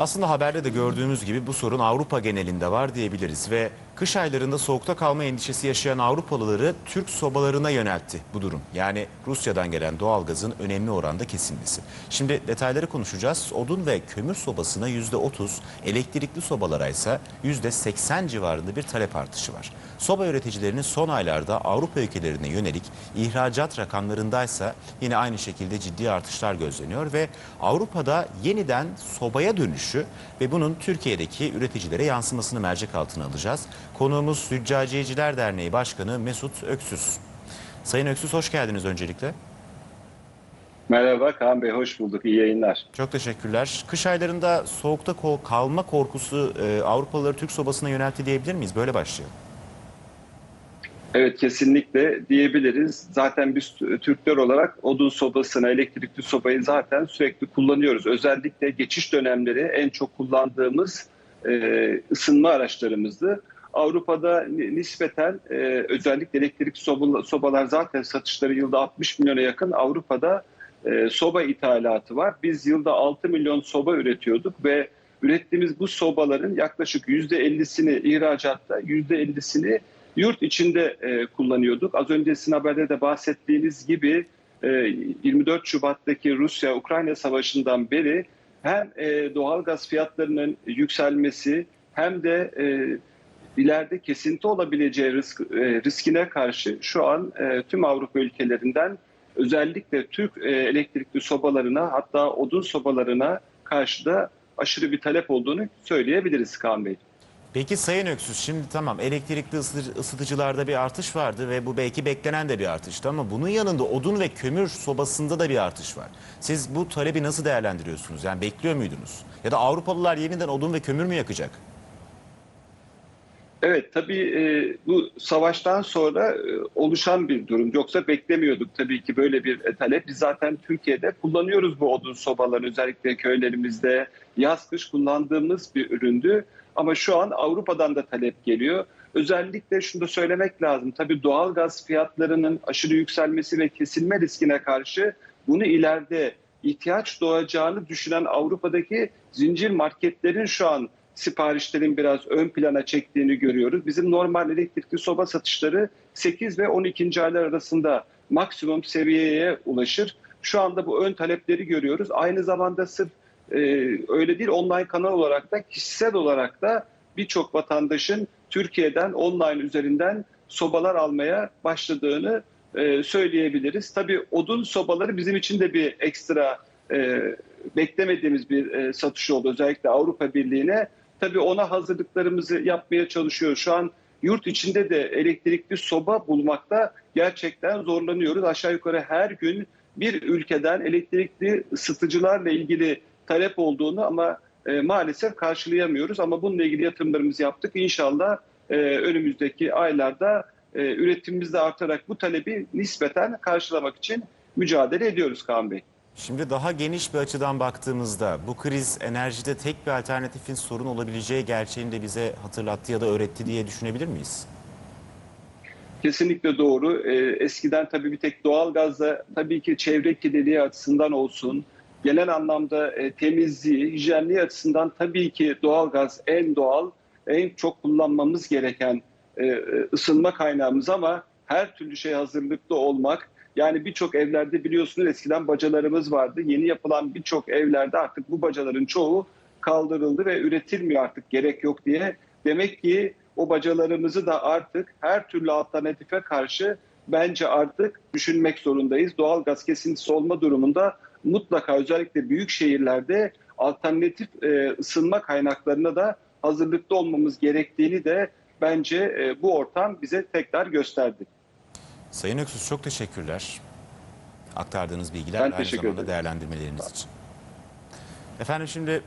Aslında haberde de gördüğümüz gibi bu sorun Avrupa genelinde var diyebiliriz ve kış aylarında soğukta kalma endişesi yaşayan Avrupalıları Türk sobalarına yöneltti bu durum. Yani Rusya'dan gelen doğalgazın önemli oranda kesilmesi. Şimdi detayları konuşacağız. Odun ve kömür sobasına %30, elektrikli sobalara ise %80 civarında bir talep artışı var. Soba üreticilerinin son aylarda Avrupa ülkelerine yönelik ihracat rakamlarındaysa yine aynı şekilde ciddi artışlar gözleniyor ve Avrupa'da yeniden sobaya dönüşü ve bunun Türkiye'deki üreticilere yansımasını mercek altına alacağız. Konuğumuz Züccaciyeciler Derneği Başkanı Mesut Öksüz. Sayın Öksüz hoş geldiniz öncelikle. Merhaba Kaan Bey, hoş bulduk. İyi yayınlar. Çok teşekkürler. Kış aylarında soğukta kalma korkusu e, Avrupalıları Türk sobasına yöneltti diyebilir miyiz? Böyle başlayalım. Evet kesinlikle diyebiliriz. Zaten biz Türkler olarak odun sobasını, elektrikli sobayı zaten sürekli kullanıyoruz. Özellikle geçiş dönemleri en çok kullandığımız e, ısınma araçlarımızdı. Avrupa'da ni- nispeten e, özellikle sobalar, sobalar zaten satışları yılda 60 milyona yakın Avrupa'da e, soba ithalatı var. Biz yılda 6 milyon soba üretiyorduk ve ürettiğimiz bu sobaların yaklaşık %50'sini ihracatta, %50'sini yurt içinde e, kullanıyorduk. Az önce sizin haberde de bahsettiğiniz gibi e, 24 Şubat'taki Rusya-Ukrayna savaşından beri hem e, doğalgaz fiyatlarının yükselmesi hem de e, ileride kesinti olabileceği risk, e, riskine karşı şu an e, tüm Avrupa ülkelerinden özellikle Türk e, elektrikli sobalarına hatta odun sobalarına karşı da aşırı bir talep olduğunu söyleyebiliriz Kaan Bey. Peki Sayın Öksüz şimdi tamam elektrikli ısıtı- ısıtıcılarda bir artış vardı ve bu belki beklenen de bir artıştı ama bunun yanında odun ve kömür sobasında da bir artış var. Siz bu talebi nasıl değerlendiriyorsunuz? Yani bekliyor muydunuz? Ya da Avrupalılar yeniden odun ve kömür mü yakacak? Evet tabii e, bu savaştan sonra e, oluşan bir durum. Yoksa beklemiyorduk tabii ki böyle bir e, talep. Biz zaten Türkiye'de kullanıyoruz bu odun sobalarını özellikle köylerimizde yaz kış kullandığımız bir üründü. Ama şu an Avrupa'dan da talep geliyor. Özellikle şunu da söylemek lazım. Tabii doğal gaz fiyatlarının aşırı yükselmesi ve kesilme riskine karşı bunu ileride ihtiyaç doğacağını düşünen Avrupa'daki zincir marketlerin şu an siparişlerin biraz ön plana çektiğini görüyoruz. Bizim normal elektrikli soba satışları 8 ve 12. aylar arasında maksimum seviyeye ulaşır. Şu anda bu ön talepleri görüyoruz. Aynı zamanda sırf e, öyle değil online kanal olarak da kişisel olarak da birçok vatandaşın Türkiye'den online üzerinden sobalar almaya başladığını e, söyleyebiliriz. Tabii odun sobaları bizim için de bir ekstra e, beklemediğimiz bir e, satış oldu özellikle Avrupa Birliği'ne. Tabii ona hazırlıklarımızı yapmaya çalışıyoruz. Şu an yurt içinde de elektrikli soba bulmakta gerçekten zorlanıyoruz. Aşağı yukarı her gün bir ülkeden elektrikli ısıtıcılarla ilgili talep olduğunu ama e, maalesef karşılayamıyoruz. Ama bununla ilgili yatırımlarımızı yaptık. İnşallah e, önümüzdeki aylarda e, üretimimiz de artarak bu talebi nispeten karşılamak için mücadele ediyoruz Kaan Bey. Şimdi daha geniş bir açıdan baktığımızda bu kriz enerjide tek bir alternatifin sorun olabileceği gerçeğini de bize hatırlattı ya da öğretti diye düşünebilir miyiz? Kesinlikle doğru. Ee, eskiden tabii bir tek doğalgazla tabii ki çevre kirliliği açısından olsun, genel anlamda e, temizliği, hijyenliği açısından tabii ki doğalgaz en doğal, en çok kullanmamız gereken e, e, ısınma kaynağımız ama her türlü şey hazırlıklı olmak, yani birçok evlerde biliyorsunuz eskiden bacalarımız vardı. Yeni yapılan birçok evlerde artık bu bacaların çoğu kaldırıldı ve üretilmiyor artık gerek yok diye. Demek ki o bacalarımızı da artık her türlü alternatife karşı bence artık düşünmek zorundayız. Doğal gaz kesintisi olma durumunda mutlaka özellikle büyük şehirlerde alternatif e, ısınma kaynaklarına da hazırlıklı olmamız gerektiğini de bence e, bu ortam bize tekrar gösterdi. Sayın Öksüz çok teşekkürler. Aktardığınız bilgiler Ben aynı zamanda ederim. değerlendirmeleriniz için. Efendim şimdi